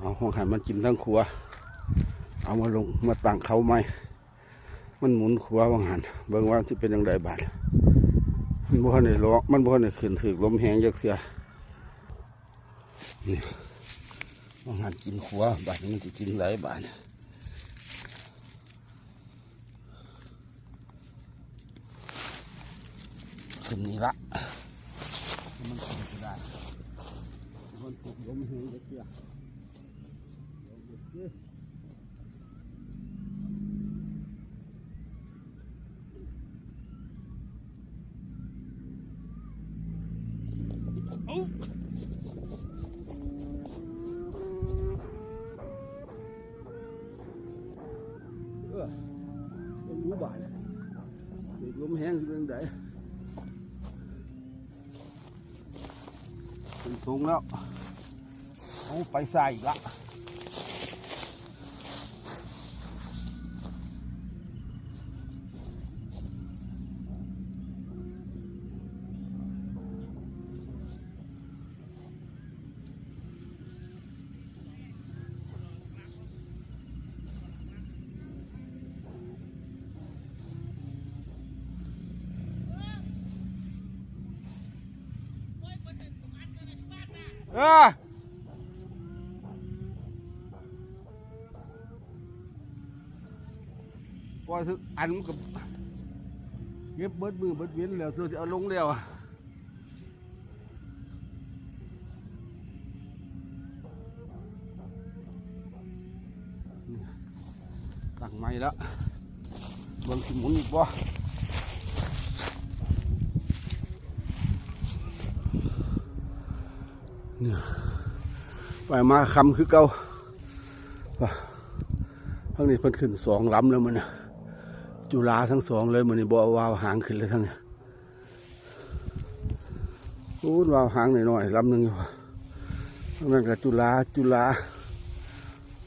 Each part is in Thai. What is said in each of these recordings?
เอาห้อหันมันกินทั้งครัว เอามาลงมาตั้งเขาไหมมันหมุนครัววังหันเบิ่งว่าที่เป็นยังไงบาดมันบ่ทันได้ล้อมันบ่ทันได้ขึ้นถึกลมแหงจักเสียนี่วังหันกินครัวบาดมันจะกินหลายบาดขึ้นนี่ละมันขึ้นได้มันตกลมแหงจักเสีย ถึงอันมันกับเก็บเบิด มือเบิดเวียนแล้วส่วนจะเอาลงแล้วอะตั้งไม้แล้ว เนี่ยไปมาคำคือเก่าทั้งนี้เพิ่นขึ้นสองลำแล้วมันน่ะจุฬาทั้งสองเลยมันนี่บ่เอาวาวหางขึ้นเลยทั้งนี้พูดวาวหางหน่อยๆลำหนึ่งอยู่ทั้งนั้นก็จุฬาจุฬา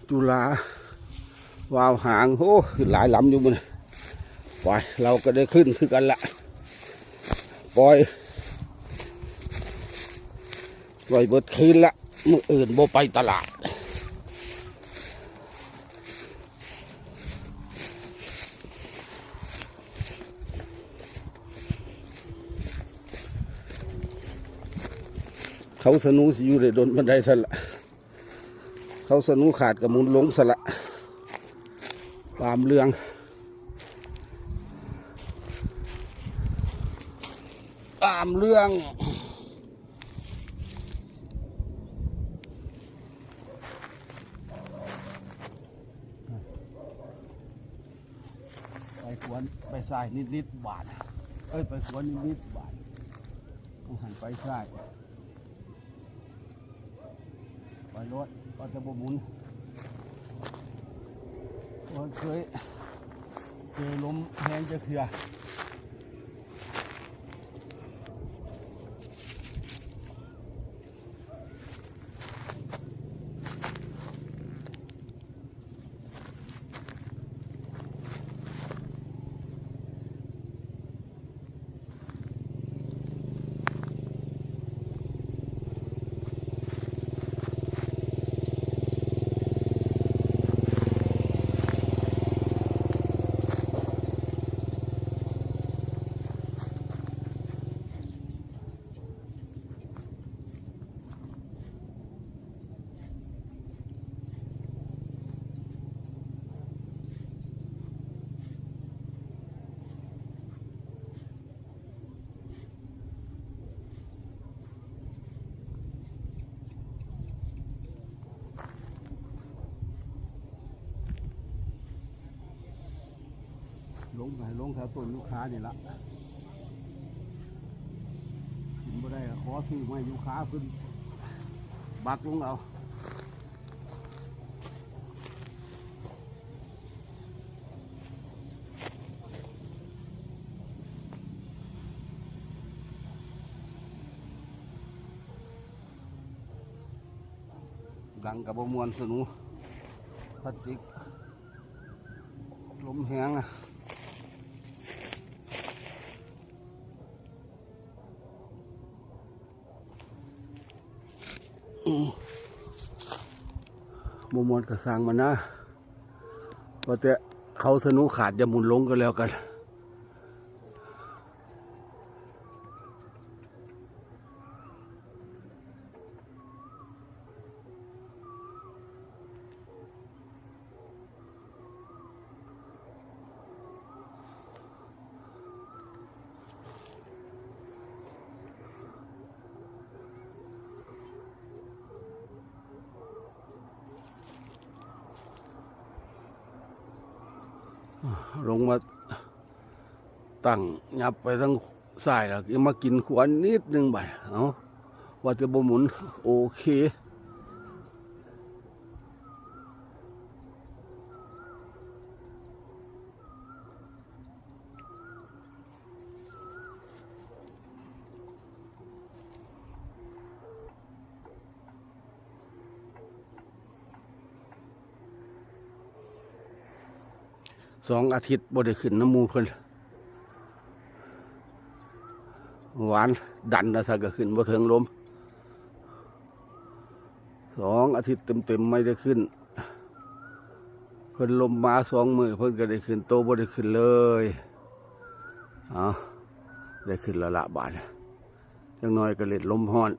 จุฬาวาวหางโอ้ขึ้นหลายลำอยู่มันไปเราก็ได้ขึ้นคือกันละปล่อย ไว้เบิดคืนละมืออื่นบ่ไปตลาด เขาสนูสิอยู่ได้โดนบันไดสละ เขาสนูขาดกับมุนลงสละ ตามเรื่องตามเรื่อง วนไปทรายนิดนิดๆบาทเอ้ยไปสวนนิดนิดๆบาทต้องหันไปทรายไปรถก็จะบหมุนวันเคยเจอลมแห้งจะเถื่อ ลงไปลงแถวต้นลูกค้านี่ละกินบ่ได้ขอซื้อไม้ลูกค้าขึ้น บักลงเอาดังกับบมวนสนุพลาสติกลมแห้งอะ มมมอนกระสังมันนะพอแต่เขาสนุขาดจะหมุนลงก็แล้วกัน ลงมาตั้งยับไปทั้งสายแล้วยังมากินขวานนิดนึงบ่ายเอาว่าจะบ่หมุนโอเค สองอาทิตย์บ่ได้ขึ้นน้ำมูเพิ่นหวานดันนะถ้าก็ขึ้นบ่เถึงลมสองอาทิตย์เต็มๆไม่ได้ขึ้น เพิ่นลมมาสองมือเพิ่นก็ได้ขึ้นโตบ่ได้ขึ้นเลยเอาได้ขึ้นละละบาทจังน้อยก็เล็ดลมฮ้อน